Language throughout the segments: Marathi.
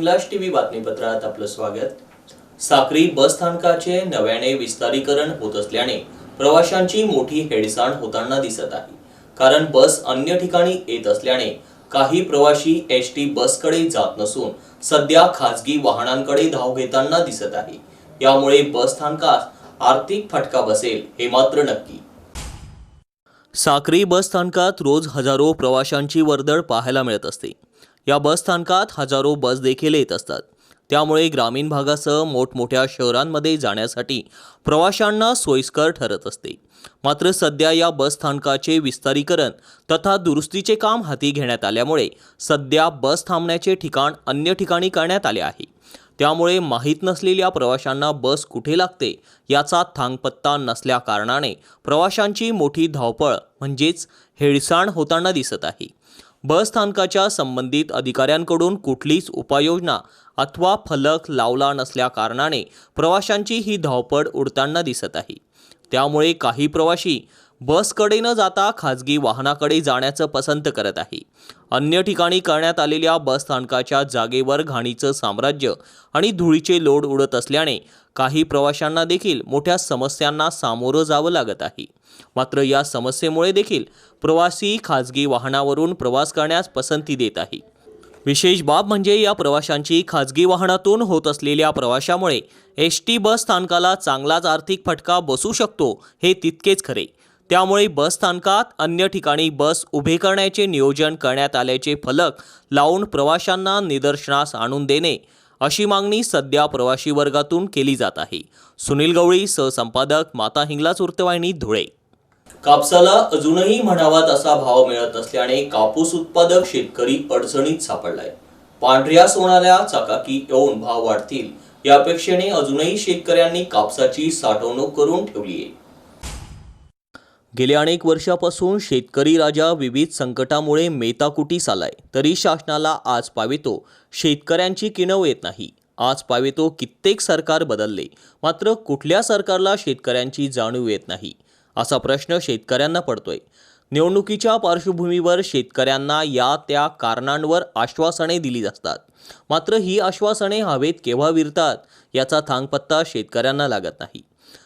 हिंगलाज टीव्ही बातमीपत्रात आपलं स्वागत. साक्री बस स्थानकाचे नव्याने विस्तारीकरण होत असल्याने प्रवाशांची मोठी हेळसांड होताना दिसत आहे. कारण बस अन्य ठिकाणी येत असल्याने काही प्रवाशी एस टी बसकडे जात नसून सध्या खासगी वाहनांकडे धाव घेताना दिसत आहे. यामुळे बस स्थानकास आर्थिक फटका बसेल हे मात्र नक्की. साक्री बस स्थानकात रोज हजारो प्रवाशांची वर्दळ पाहायला मिळत असते. या बस स्थानकात हजारो बस देखील येत असतात. त्यामुळे ग्रामीण भागासह मोठमोठ्या शहरांमध्ये जाण्यासाठी प्रवाशांना सोयीस्कर ठरत असते. मात्र सध्या या बस स्थानकाचे विस्तारीकरण तथा दुरुस्तीचे काम हाती घेण्यात आल्यामुळे सध्या बस थांबण्याचे ठिकाण अन्य ठिकाणी करण्यात आले आहे. त्यामुळे माहीत नसलेल्या प्रवाशांना बस कुठे लागते याचा थांगपत्ता नसल्या कारणाने प्रवाशांची मोठी धावपळ म्हणजेच हेळसाण होताना दिसत आहे. बस स्थानकाच्या संबंधित अधिकाऱ्यांकडून कुठलीच उपाययोजना अथवा फलक लावला नसल्याकारणाने प्रवाशांची ही धावपळ उडताना दिसत आहे. त्यामुळे काही प्रवाशी बसकडे न जाता खाजगी वाहनाकडे जाण्याचं पसंत करत आहे. अन्य ठिकाणी करण्यात आलेल्या बस स्थानकाच्या जागेवर घाणीचं साम्राज्य आणि धुळीचे लोड उडत असल्याने काही प्रवाशांना देखील मोठ्या समस्यांना सामोरं जावं लागत आहे. मात्र या समस्येमुळे देखील प्रवासी खाजगी वाहनावरून प्रवास करण्यास पसंती देत आहे. विशेष बाब म्हणजे या प्रवाशांची खाजगी वाहनातून होत असलेल्या प्रवाशामुळे एस टी बस स्थानकाला चांगलाच आर्थिक फटका बसू शकतो हे तितकेच खरे. त्यामुळे बस स्थानकात अन्य ठिकाणी बस उभे करण्याचे नियोजन करण्यात आल्याचे फलक लावून प्रवाशांना निदर्शनास आणून देणे अशी मागणी सध्या प्रवासी वर्गातून केली जात आहे. सुनील गवळी सहसंपादक माता हिंगलाज वृत्तवाहिनी धुळे. कापसाला अजूनही म्हणावा तसा भाव मिळत नसल्याने कापूस उत्पादक शेतकरी अडचणीत सापडलाय. पांढऱ्या सोनाल्या चाकाकी येऊन भाव वाढतील या अपेक्षेने अजूनही शेतकऱ्यांनी कापसाची साठवणूक करून ठेवली आहे गेल्या अनेक वर्षापासून शेतकरी राजा विविध संकटामुळे मेताकुटीस आलाय तरी शासनाला आज पावेतो शेतकऱ्यांची किणव येत नाही. आज पावेतो कित्येक सरकार बदलले मात्र कुठल्या सरकारला शेतकऱ्यांची जाणीव येत नाही? असा प्रश्न शेतकऱ्यांना पडतोय. निवडणुकीच्या पार्श्वभूमीवर शेतकऱ्यांना या त्या कारणांवर आश्वासने दिली असतात मात्र ही आश्वासने हवेत केव्हा विरतात याचा थांगपत्ता शेतकऱ्यांना लागत नाही.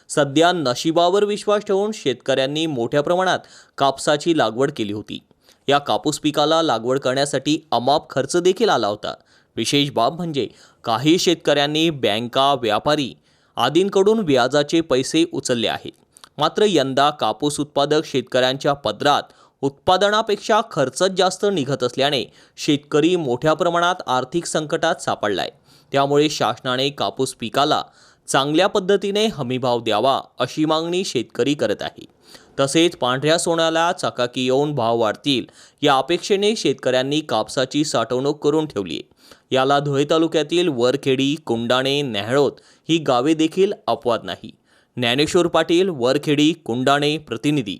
सध्या नशिबावर विश्वास ठेवून शेतकऱ्यांनी मोठ्या प्रमाणात कापसाची लागवड केली होती. या कापूस पिकाला लागवड करण्यासाठी अमाप खर्च देखील आला होता. विशेष बाब म्हणजे काही शेतकऱ्यांनी बँका व्यापारी आदींकडून व्याजाचे पैसे उचलले आहेत. मात्र यंदा कापूस उत्पादक शेतकऱ्यांच्या पदरात उत्पादनापेक्षा खर्चच जास्त निघत असल्याने शेतकरी मोठ्या प्रमाणात आर्थिक संकटात सापडलाय. त्यामुळे शासनाने कापूस पिकाला चांगल्या पद्धतीने हमीभाव द्यावा अशी मागणी शेतकरी करत आहे. तसेच पांढऱ्या सोन्याला चकाकी येऊन भाव वाढतील या अपेक्षेने शेतकऱ्यांनी कापसाची साठवणूक करून ठेवली आहे याला धुळे तालुक्यातील वरखेडी कुंडाणे न्याहळोत ही गावे देखील अपवाद नाही. ज्ञानेश्वर पाटील वरखेडी कुंडाणे प्रतिनिधी.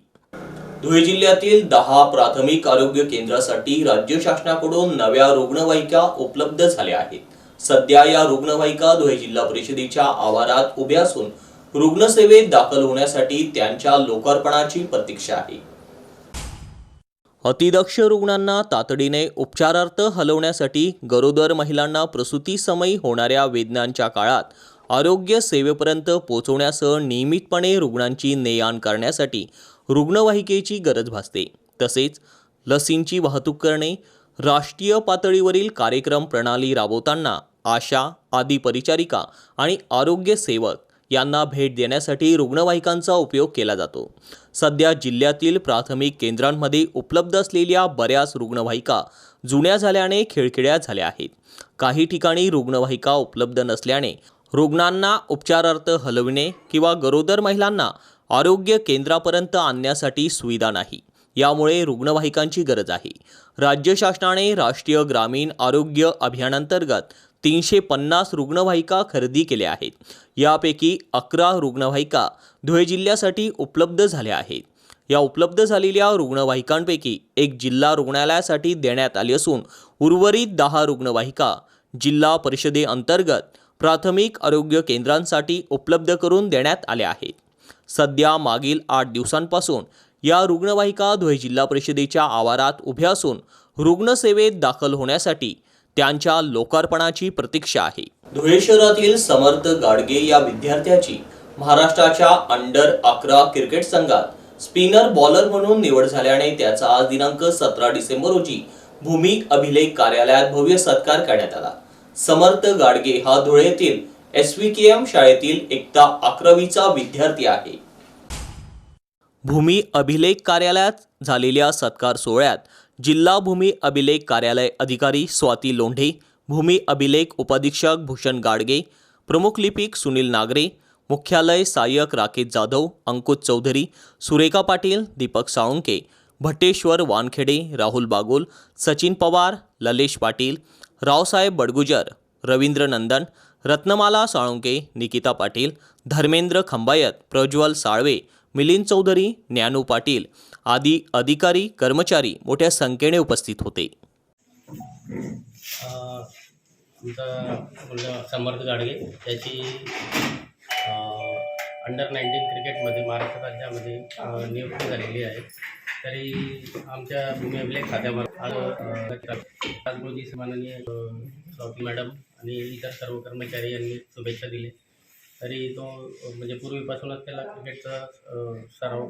धुळे जिल्ह्यातील दहा प्राथमिक आरोग्य केंद्रासाठी राज्य शासनाकडून नव्या रुग्णवाहिका उपलब्ध झाल्या आहेत. सध्या या रुग्णवाहिका धुळे जिल्हा परिषदेच्या आवारात उभ्या असून रुग्णसेवेत दाखल होण्यासाठी त्यांच्या लोकार्पणाची प्रतीक्षा आहे. अतिदक्ष रुग्णांना तातडीने उपचारार्थ हलवण्यासाठी गरोदर महिलांना प्रसूतीसमयी होणाऱ्या वेदनांच्या काळात आरोग्य सेवेपर्यंत पोहोचवण्यासह नियमितपणे रुग्णांची ने आण करण्यासाठी रुग्णवाहिकेची गरज भासते. तसेच लसींची वाहतूक करणे राष्ट्रीय पातळीवरील कार्यक्रम प्रणाली राबवताना आशा आदी परिचारिका आणि आरोग्य सेवक यांना भेट देण्यासाठी रुग्णवाहिकांचा उपयोग केला जातो. सध्या जिल्ह्यातील प्राथमिक केंद्रांमध्ये उपलब्ध असलेल्या बऱ्याच रुग्णवाहिका जुन्या झाल्याने खिळखिळ्या झाल्या आहेत. काही ठिकाणी रुग्णवाहिका उपलब्ध नसल्याने रुग्णांना उपचारार्थ हलविणे किंवा गरोदर महिलांना आरोग्य केंद्रापर्यंत आणण्यासाठी सुविधा नाही. यामुळे रुग्णवाहिकांची गरज आहे. राज्य शासनाने राष्ट्रीय ग्रामीण आरोग्य अभियानांतर्गत तीनशे पन्नास रुग्णवाहिका खरेदी केल्या आहेत. यापैकी अकरा रुग्णवाहिका धुळे जिल्ह्यासाठी उपलब्ध झाल्या आहेत. या उपलब्ध झालेल्या रुग्णवाहिकांपैकी एक जिल्हा रुग्णालयासाठी देण्यात आली असून उर्वरित दहा रुग्णवाहिका जिल्हा परिषदेअंतर्गत प्राथमिक आरोग्य केंद्रांसाठी उपलब्ध करून देण्यात आल्या आहेत. सध्या मागील आठ दिवसांपासून या रुग्णवाहिका धुळे जिल्हा परिषदेच्या आवारात उभ्या असून रुग्णसेवेत दाखल होण्यासाठी त्यांच्या लोकार्पणाची प्रतीक्षा आहे. धुळे शहरातील समर्थ गाडगे या विद्यार्थ्याची महाराष्ट्राच्या अंडर अकरा क्रिकेट संघात स्पिनर बॉलर म्हणून निवड झाल्याने त्याचा आज दिनांक सतरा डिसेंबर रोजी भूमी अभिलेख कार्यालयात भव्य सत्कार करण्यात आला. समर्थ गाडगे हा धुळे येथील एस व्ही के एम शाळेतील एकता अकरावीचा विद्यार्थी आहे. भूमी अभिलेख कार्यालयात झालेल्या सत्कार सोहळ्यात जिल्हा भूमी अभिलेख कार्यालय अधिकारी स्वाती लोंढे भूमी अभिलेख उपाधीक्षक भूषण गाडगे प्रमुख लिपिक सुनील नागरे मुख्यालय सहाय्यक राकेश जाधव अंकुश चौधरी सुरेखा पाटील दीपक साळुंके भट्टेश्वर वानखेडे राहुल बागुल सचिन पवार ललेश पाटील रावसाहेब बडगुजर रवींद्र नंदन रत्नमाला साळुंके निकिता पाटील धर्मेंद्र खंबायत प्रज्वल साळवे मिलिंद चौधरी ज्ञानू पाटील आदी अधिकारी कर्मचारी मोठ्या संख्येने उपस्थित होते. आमचा समर्थ गाडगे त्याची अंडर नाईन्टीन क्रिकेटमध्ये महाराष्ट्र राज्यामध्ये नियुक्ती झालेली आहे. तरी आमच्या भूमी अभिलेख खात्यामार्फत रोजी माननीय स्वाती मॅडम आणि इतर सर्व कर्मचारी यांनी शुभेच्छा दिली तरी तो म्हणजे पूर्वीपासूनच त्याला क्रिकेटचा सराव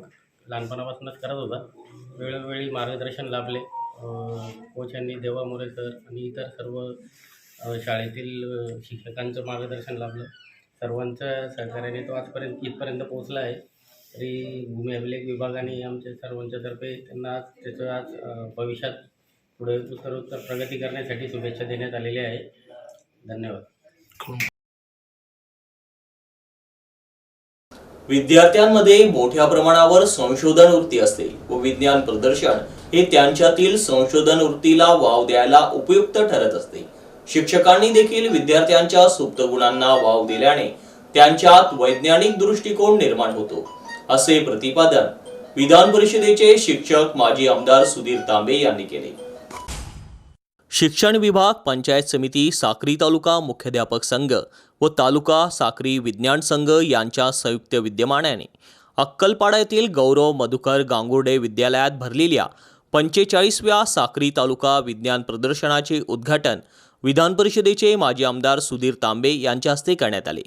लहानपणापासूनच करत होता. वेळोवेळी मार्गदर्शन लाभले. कोच यांनी देवा मोरे सर आणि इतर सर्व शाळेतील शिक्षकांचं मार्गदर्शन लाभलं. सर्वांच्या सहकार्याने तो आजपर्यंत इथपर्यंत पोहोचला आहे. तरी भूमी अभिलेख विभागाने आमच्या सर्वांच्या तर्फे त्यांना आज त्याचं आज भविष्यात पुढे उत्तरोत्तर प्रगती करण्यासाठी शुभेच्छा देण्यात आलेल्या आहे. धन्यवाद. विद्यार्थ्यांमध्ये मोठ्या प्रमाणावर संशोधन वृत्ती असते व विज्ञान प्रदर्शन हे त्यांच्यातील संशोधन वृत्तीला वाव द्यायला उपयुक्त ठरत असते. शिक्षकांनी देखील विद्यार्थ्यांच्या सुप्त गुणांना वाव दिल्याने त्यांच्यात वैज्ञानिक दृष्टिकोन निर्माण होतो. असे प्रतिपादन विधान परिषदेचे शिक्षक माजी आमदार सुधीर तांबे यांनी केले. शिक्षण विभाग पंचायत समिती साक्री तालुका मुख्याध्यापक संघ व तालुका साक्री विज्ञान संघ यांच्या संयुक्त विद्यमानाने अक्कलपाडा येथील गौरव मधुकर गांगुर्डे विद्यालयात भरलेल्या पंचेचाळीसव्या साक्री तालुका विज्ञान प्रदर्शनाचे उद्घाटन विधान परिषदेचे माजी आमदार सुधीर तांबे यांच्या हस्ते करण्यात आले.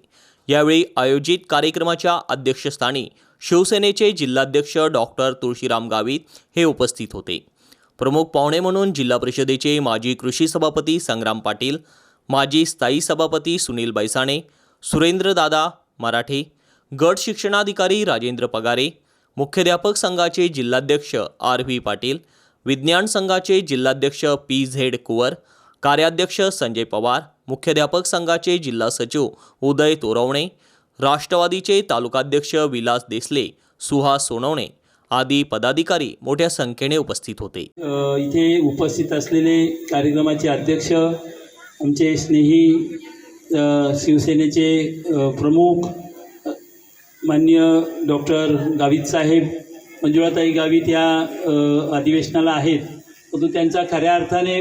यावेळी आयोजित कार्यक्रमाच्या अध्यक्षस्थानी शिवसेनेचे जिल्हाध्यक्ष डॉक्टर तुळशीराम गावित हे उपस्थित होते. प्रमुख पाहुणे म्हणून जिल्हा परिषदेचे माजी कृषी सभापती संग्राम पाटील माजी स्थायी सभापती सुनील बैसाणे सुरेंद्रदादा मराठे गट शिक्षणाधिकारी राजेंद्र पगारे मुख्याध्यापक संघाचे जिल्हाध्यक्ष आर व्ही पाटील विज्ञान संघाचे जिल्हाध्यक्ष पी झेड कुवर कार्याध्यक्ष संजय पवार मुख्याध्यापक संघाचे जिल्हा सचिव उदय तोरवणे राष्ट्रवादीचे तालुकाध्यक्ष विलास देसले सुहास सोनवणे आदी पदाधिकारी मोठ्या संख्येने उपस्थित होते. इथे उपस्थित असलेले कार्यक्रमाचे अध्यक्ष आमचे स्नेही शिवसेनेचे प्रमुख मान्य डॉक्टर गावित साहेब मंजुळाताई गावित या अधिवेशनाला आहेत. परंतु त्यांचा खऱ्या अर्थाने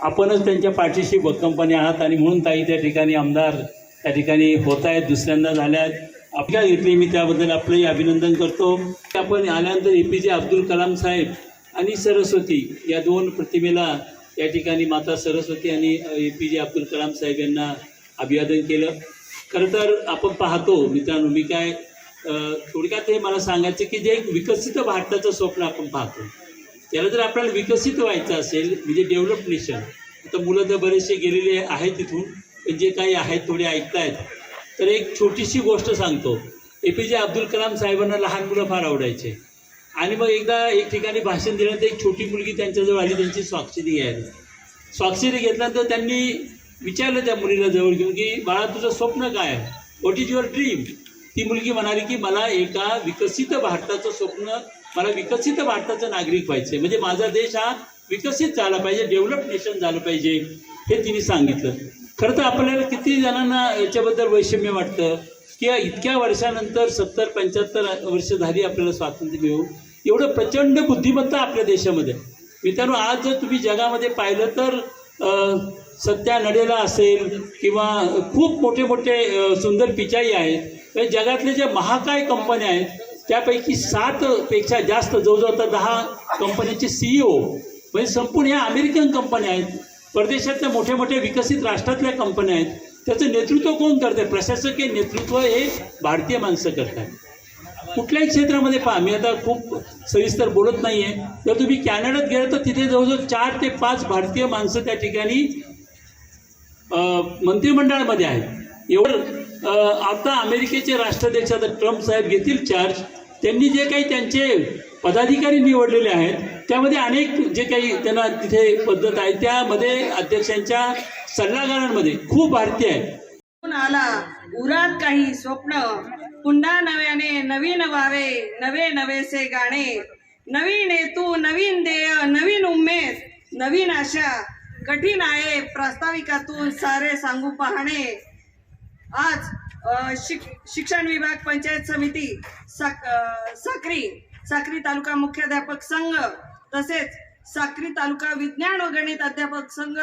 आपणच त्यांच्या पाठीशी भक्कमपणे आहात आणि म्हणून ताई त्या ठिकाणी आमदार त्या ठिकाणी होत आहेत दुसऱ्यांदा झाल्या आहेत आपल्या घेतली मी त्याबद्दल आपलंही अभिनंदन करतो. आपण आल्यानंतर ए पी जे अब्दुल कलाम साहेब आणि सरस्वती या दोन प्रतिमेला या ठिकाणी माता सरस्वती आणि ए पी जे अब्दुल कलाम साहेब यांना अभिवादन केलं. खरं तर आपण पाहतो मित्रांनो मी काय थोडक्यात हे मला सांगायचं की जे एक विकसित भारताचं स्वप्न आपण पाहतो त्याला जर आपल्याला विकसित व्हायचं असेल म्हणजे डेव्हलप नेशन आता मुलं तर बरेचसे गेलेले आहेत तिथून पण जे काही आहेत थोडे ऐकतायत तर एक छोटीशी गोष्ट सांगतो. ए पी जे अब्दुल कलाम साहेबांना लहान मुलं फार आवडायचे. आणि मग एकदा एक ठिकाणी भाषण दिल्यानंतर एक छोटी मुलगी त्यांच्याजवळ आली त्यांची स्वाक्षरी घ्यायला. स्वाक्षरी घेतल्यानंतर त्यांनी विचारलं त्या मुलीला जवळ घेऊन की बाळा तुझं स्वप्न काय आहे? व्हॉट इज युअर ड्रीम ती मुलगी म्हणाली की मला एका विकसित भारताचं स्वप्न मला विकसित भारताचं नागरिक व्हायचं म्हणजे माझा देश हा विकसित झाला पाहिजे डेव्हलप नेशन झालं पाहिजे. हे तिने सांगितलं. खरं तर आपल्याला किती जणांना याच्याबद्दल वैषम्य वाटतं? की इतक्या वर्षानंतर सत्तर पंच्याहत्तर वर्ष झाली आपल्याला स्वातंत्र्य मिळू एवढं प्रचंड बुद्धिमत्ता आपल्या देशामध्ये. मित्रांनो आज जर तुम्ही जगामध्ये पाहिलं तर सत्या नडेला असेल किंवा खूप मोठे मोठे सुंदर पिचाई आहेत तर जगातले जे महाकाय कंपन्या आहेत त्यापैकी सातपेक्षा जास्त जवळजवळ दहा कंपन्यांचे सीईओ म्हणजे संपूर्ण ह्या अमेरिकन कंपन्या आहेत परदेशातल्या मोठ्या मोठ्या विकसित राष्ट्रातल्या कंपन्या आहेत. त्याचं नेतृत्व कोण करते प्रशासकीय नेतृत्व हे भारतीय माणसं करतात. कुठल्याही क्षेत्रामध्ये पहा मी आता खूप सविस्तर बोलत नाही आहे जर तुम्ही कॅनडात गेलं तर तिथे जवळजवळ चार ते पाच भारतीय माणसं त्या ठिकाणी मंत्रिमंडळामध्ये आहेत. एवढं आता अमेरिकेचे राष्ट्राध्यक्ष आता ट्रम्प साहेब घेतील चार्ज त्यांनी जे काही त्यांचे पदाधिकारी निवडलेले आहेत. त्यामध्ये अनेक जे काही त्यांना तिथे पद्धत आहे त्यामध्ये अध्यक्षांच्या सल्लागारांमध्ये खूप भारतीय आहे. आला? उरात काही स्वप्न? पुन्हा नव्याने नवीन व्हावे नवे नवेसे गाणे. नवीन हेतू नवीन ध्येय नवीन उमेद नवीन आशा. कठीण आहे प्रास्ताविकातून सारे सांगू पाहणे. आज शिक शिक्षण विभाग पंचायत समिती साक अ, साक्री तालुका मुख्याध्यापक संघ तसेच साक्री तालुका विज्ञान व गणित अध्यापक संघ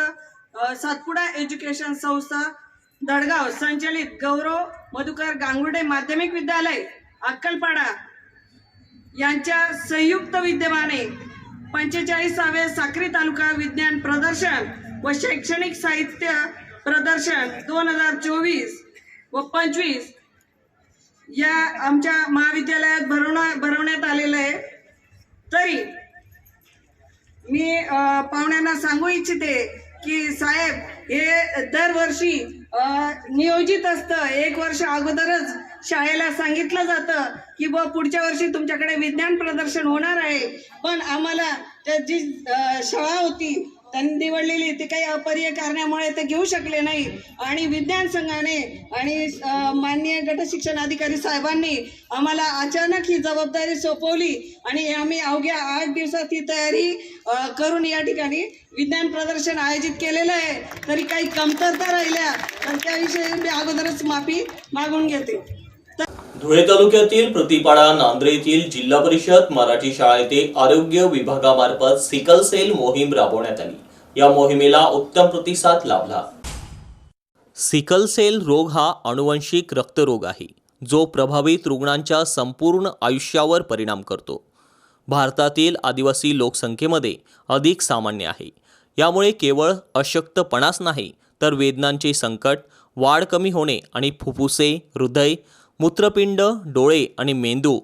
सातपुडा एज्युकेशन संस्था दडगाव संचलित गौरव मधुकर गांगुडे माध्यमिक विद्यालय अक्कलपाडा यांच्या संयुक्त विद्यमाने पंचेचाळीसावे साक्री तालुका विज्ञान प्रदर्शन व शैक्षणिक साहित्य प्रदर्शन दोन हजार चोवीस व पंचवीस या आमच्या महाविद्यालयात भरवणा भरवण्यात आलेलं आहे. तरी मी पाहुण्यांना सांगू इच्छिते की साहेब हे दरवर्षी नियोजित असतं. एक वर्ष अगोदरच शाळेला सांगितलं जातं की बुवा पुढच्या वर्षी तुमच्याकडे विज्ञान प्रदर्शन होणार आहे. पण आम्हाला जी शाळा होती. त्यांनी निवडलेली ती काही अपरिय कारणामुळे ते घेऊ शकले नाही. आणि विज्ञान संघाने आणि माननीय गट शिक्षण अधिकारी साहेबांनी आम्हाला अचानक ही जबाबदारी सोपवली आणि आम्ही अवघ्या आठ दिवसात ही तयारी करून या ठिकाणी विज्ञान प्रदर्शन आयोजित केलेलं आहे. तरी काही कमतरता राहिल्या तर त्याविषयी मी अगोदरच माफी मागून घेते. धुळे तालुक्यातील प्रतिपाडा नांद्रे येथील जिल्हा परिषद मराठी शाळा येथे आरोग्य विभागामार्फत सिकल सेल मोहीम राबवण्यात आली. या मोहिमेला उत्तम प्रतिसाद लाभला. सिकल सेल रोग हा अनुवंशिक रक्तरोग आहे जो प्रभावित रुग्णांच्या संपूर्ण आयुष्यावर परिणाम करतो. भारतातील आदिवासी लोकसंख्येमध्ये अधिक सामान्य आहे. यामुळे केवळ अशक्तपणाच नाही तर वेदनांचे संकट वाढ कमी होणे आणि फुफ्फुसे हृदय मूत्रपिंड डोळे आणि मेंदू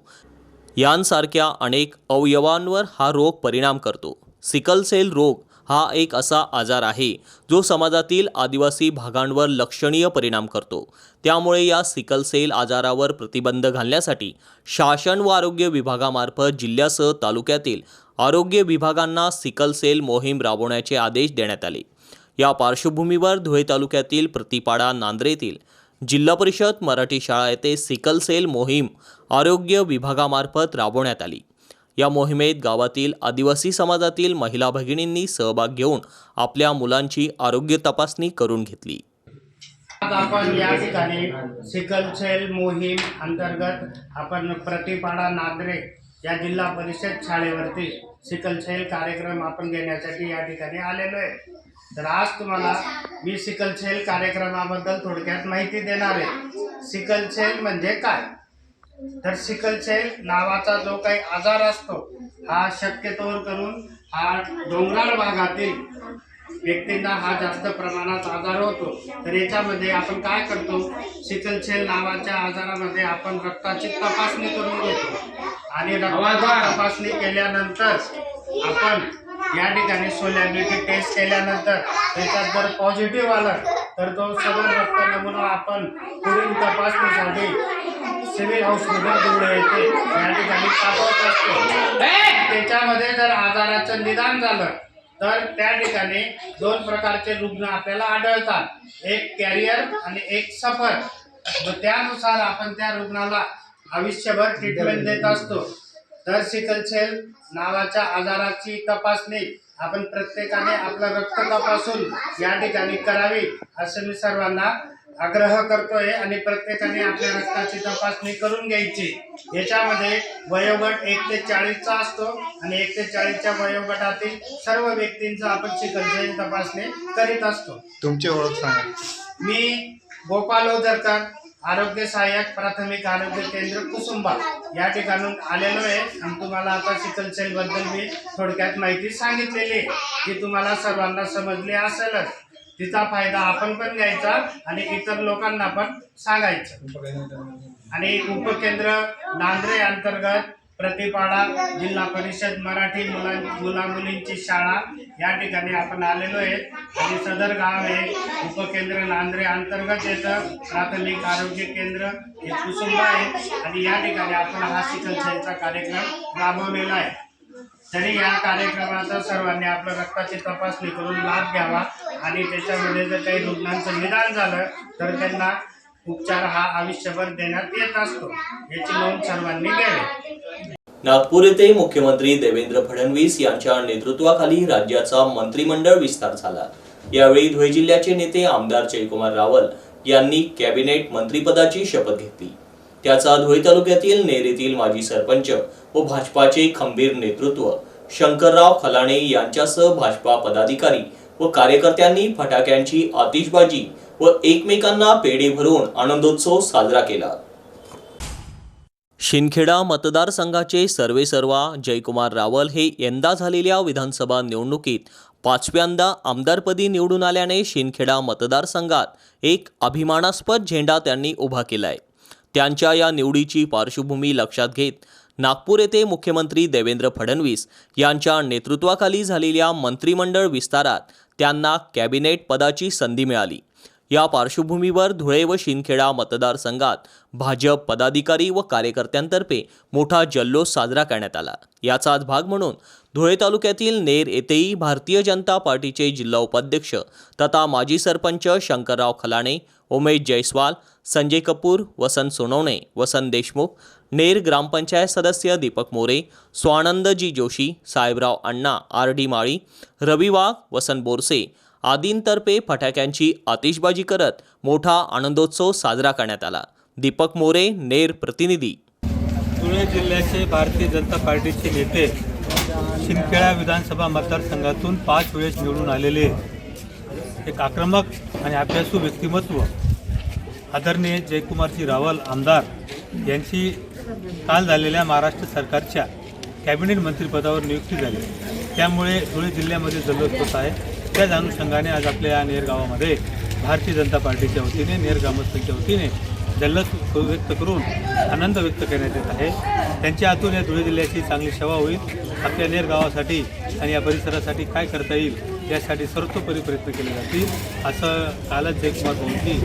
यांसारख्या अनेक अवयवांवर हा रोग परिणाम करतो. सिकल सेल रोग हा एक असा आजार आहे जो समाजातील आदिवासी भागांवर लक्षणीय परिणाम करतो. त्यामुळे या सिकल सेल आजारावर प्रतिबंध घालण्यासाठी शासन व आरोग्य विभागामार्फत जिल्ह्यासह तालुक्यातील आरोग्य विभागांना सिकल सेल मोहीम राबवण्याचे आदेश देण्यात आले. या पार्श्वभूमीवर धुळे तालुक्यातील प्रतिपाडा नांद्रे येथील जिल्हा परिषद मराठी शाळा येथे सिकल सेल मोहीम आरोग्य विभागामार्फत राबवण्यात आली. या मोहिमेत गावातील आदिवासी समाजातील महिला भगिनींनी सहभाग घेऊन आपल्या मुलांची आरोग्य तपासणी करून घेतली. आज आपण या ठिकाणी सिकल सेल मोहीम अंतर्गत आपण प्रतिपाडा नांद्रे या जिल्हा परिषद शाळेवरती सिकल सेल कार्यक्रम आपण घेण्यासाठी या ठिकाणी आलेलो आहे. तर आज तुम्हाला मी सिकल सेल कार्यक्रमाबद्दल थोडक्यात माहिती देणार आहे. सिकल सेल म्हणजे काय? तर सिकल सेल नावाचा जो काही आजार असतो हा शक्यतोवर करून हा डोंगराळ भागातील व्यक्तींना हा जास्त प्रमाणात आजार होतो. तर याच्यामध्ये आपण काय करतो? सिकल सेल नावाच्या आजारामध्ये आपण रक्ताची तपासणी करून घेतो. आणि रक्ताची तपासणी केल्यानंतर आपण या ठिकाणी सोलॅबिलिटी टेस्ट केल्यानंतर त्याच्यात जर पॉझिटिव्ह आलं तर तो सदर रक्त नमुना आपण पुढील तपासणीसाठी सिव्हिल हॉस्पिटल धुळे येथे या ठिकाणी पाठवत असतो. त्याच्यामध्ये जर आजाराचं निदान झालं तर त्या ठिकाणी दोन प्रकारचे रुग्ण आपल्याला आढळतात. एक कॅरियर आणि एक सफर व त्यानुसार आपण त्या रुग्णाला आयुष्यभर ट्रीटमेंट देत असतो. तर सिकल सेल नावाच्या आजाराची तपासणी आपण प्रत्येकाने आपलं रक्त तपासून या ठिकाणी करावी असं मी सर्वांना आग्रह करतोय आणि प्रत्येकाने आपल्या रक्ताची तपासणी करून घ्यायची. याच्यामध्ये वयोगट एक ते चाळीसचा असतो आणि एक ते चाळीसच्या वयोगटातील सर्व व्यक्तींचा आपण सिकलसेल तपासणी करीत असतो. तुमची ओळख सांगा. मी गोपाल ओझरकर आरोग्य सहाय्यक प्राथमिक आरोग्य केंद्र कुसुंबा. या ठिकाणून आलेलो आहे आणि तुम्हाला आता सिकल सेल बद्दल मी थोडक्यात माहिती सांगितलेली आहे. ती तुम्हाला सर्वांना समजली असेलच. तिचा फायदा आपण पण घ्यायचा आणि इतर लोकांना पण सांगायचं. आणि उपकेंद्र नांद्रे अंतर्गत प्रतिपाडा जिल्हा परिषद मराठी मुला मुला मुलींची शाळा या ठिकाणी आपण आलेलो आहे. आणि सदर गाव आहे उपकेंद्र नांद्रे अंतर्गत येतं. प्राथमिक आरोग्य केंद्र हे कुसुंब आहे. आणि या ठिकाणी आपण हा सिकलसेलचा कार्यक्रम राबवलेला आहे. तरी या कार्यक्रमाचा सर्वांनी आपल्या रक्ताची तपासणी करून लाभ घ्यावा. आणि त्याच्यामध्ये जर काही रुग्णांचं निदान झालं तर त्यांना उपचार हा आयुष्यभर देण्यात येत असतो. याची नोंद सर्वांनी घ्यावी. नागपूर येथे मुख्यमंत्री देवेंद्र फडणवीस यांच्या नेतृत्वाखाली राज्याचा मंत्रिमंडळ विस्तार झाला. यावेळी धुळे जिल्ह्याचे नेते आमदार जयकुमार रावल यांनी कॅबिनेट मंत्रिपदाची शपथ घेतली. त्याचा धुळे तालुक्यातील नेर येथील माजी सरपंच व भाजपाचे खंबीर नेतृत्व शंकरराव खलाणे यांच्यासह भाजपा पदाधिकारी व कार्यकर्त्यांनी फटाक्यांची आतिषबाजी व एकमेकांना पेढे भरून आनंदोत्सव साजरा केला. शिंदखेडा मतदारसंघाचे सर्वेसर्वा जयकुमार रावल हे यंदा झालेल्या विधानसभा निवडणुकीत पाचव्यांदा आमदारपदी निवडून आल्याने शिंदखेडा मतदारसंघात एक अभिमानास्पद झेंडा त्यांनी उभा केलाय. त्यांच्या या निवडीची पार्श्वभूमी लक्षात घेत नागपूर येथे मुख्यमंत्री देवेंद्र फडणवीस यांच्या नेतृत्वाखाली झालेल्या मंत्रिमंडळ विस्तारात त्यांना कॅबिनेट पदाची संधी मिळाली. या पार्श्वभूमीवर धुळे व शिंदखेडा मतदारसंघात भाजप पदाधिकारी व कार्यकर्त्यांतर्फे मोठा जल्लोष साजरा करण्यात आला. याचाच भाग म्हणून धुळे तालुक्यातील नेर येथेही भारतीय जनता पार्टीचे जिल्हा उपाध्यक्ष तथा माजी सरपंच शंकरराव खलाणे उमेश जयस्वाल संजय कपूर वसंत सोनवणे वसंत देशमुख नेर ग्रामपंचायत सदस्य दीपक मोरे स्वानंदजी जोशी साहेबराव अण्णा आर डी माळी रवी वाघ वसंत बोरसे आदींतर्फे फटाक्यांची आतिषबाजी करत मोठा आनंदोत्सव साजरा करण्यात आला. दीपक मोरे नेर प्रतिनिधी. धुळे जिल्ह्याचे भारतीय जनता पार्टीचे नेते शिंदखेडा विधानसभा मतदारसंघातून पाच वेळेस निवडून आलेले एक आक्रमक आणि अभ्यासू व्यक्तिमत्व आदरणीय जयकुमारजी रावल आमदार यांची काल झालेल्या महाराष्ट्र सरकारच्या कॅबिनेट मंत्रिपदावर नियुक्ती झाली. त्यामुळे धुळे जिल्ह्यामध्ये जल्लोष होत आहे. त्याच अनुषंगाने आज आपल्या या नेर गावामध्ये भारतीय जनता पार्टीच्या वतीने नेर ग्रामस्थांच्या वतीने जल्लोष हो व्यक्त करून आनंद व्यक्त करण्यात येत आहे. त्यांच्या हातून या धुळे जिल्ह्याची चांगली सेवा होईल. आपल्या नेर गावासाठी आणि या परिसरासाठी काय करता येईल यासाठी सर्वतोपरी प्रयत्न केले जातील. असं कालच जयकुमार भाऊंशी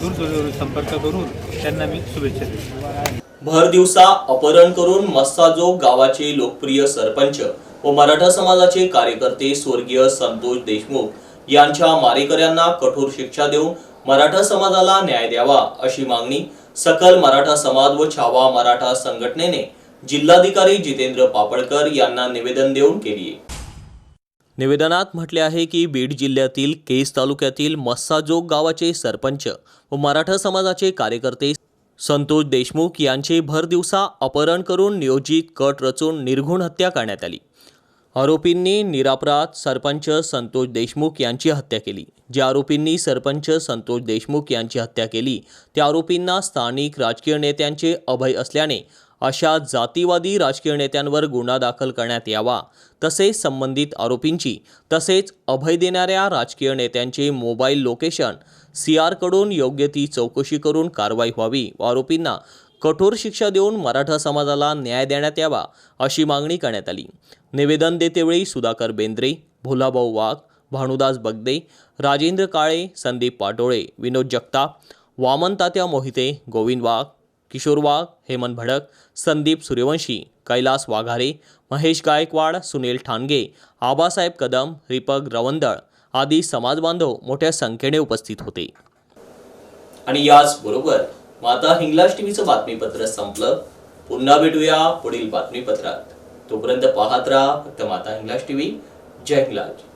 दूरध्वनीवरून संपर्क करून त्यांना मी शुभेच्छा देतो. भर दिवसा अपहरण करून मस्साजोग गावाचे लोकप्रिय सरपंच व मराठा समाजाचे कार्यकर्ते स्वर्गीय संतोष देशमुख यांच्या मारेकऱ्यांना कठोर शिक्षा देऊन मराठा समाजाला न्याय द्यावा अशी मागणी सकल मराठा समाज व छावा मराठा संघटनेने जिल्हाधिकारी जितेंद्र पापडकर यांना निवेदन देऊन केली आहे. निवेदनात म्हटले आहे की बीड जिल्ह्यातील केस तालुक्यातील मस्साजोग गावाचे सरपंच व मराठा समाजाचे कार्यकर्ते संतोष देशमुख यांचे भरदिवसा अपहरण करून नियोजित कट रचून निर्घुण हत्या करण्यात आली. आरोपींनी निरापराध सरपंच संतोष देशमुख यांची हत्या केली. ज्या आरोपींनी सरपंच संतोष देशमुख यांची हत्या केली त्या आरोपींना स्थानिक राजकीय नेत्यांचे अभय असल्याने अशा जातीवादी राजकीय नेत्यांवर गुन्हा दाखल करण्यात यावा तसेच संबंधित आरोपींची तसेच अभय देणाऱ्या राजकीय नेत्यांचे मोबाईल लोकेशन सी आरकडून योग्य ती चौकशी करून कारवाई व्हावी. व आरोपींना कठोर शिक्षा देऊन मराठा समाजाला न्याय देण्यात यावा अशी मागणी करण्यात आली. निवेदन देतेवेळी सुधाकर बेंद्रे भोलाभाऊ वाघ भानुदास बगदे राजेंद्र काळे संदीप पाटोळे विनोद जगताप वामन तात्या मोहिते गोविंद वाघ किशोर वाघ हेमंत भडक संदीप सूर्यवंशी कैलास वाघारे महेश गायकवाड सुनील ठाणगे आबासाहेब कदम रिपक रवंदळ आदी समाजबांधव मोठ्या संख्येने उपस्थित होते. आणि याचबरोबर माता हिंगलाज टीव्हीचं बातमीपत्र संपलं. पुन्हा भेटूया पुढील बातमीपत्रात. तोपर्यंत पाहत राहा फक्त माता हिंगलाज टीव्ही. जय हिंगलाज.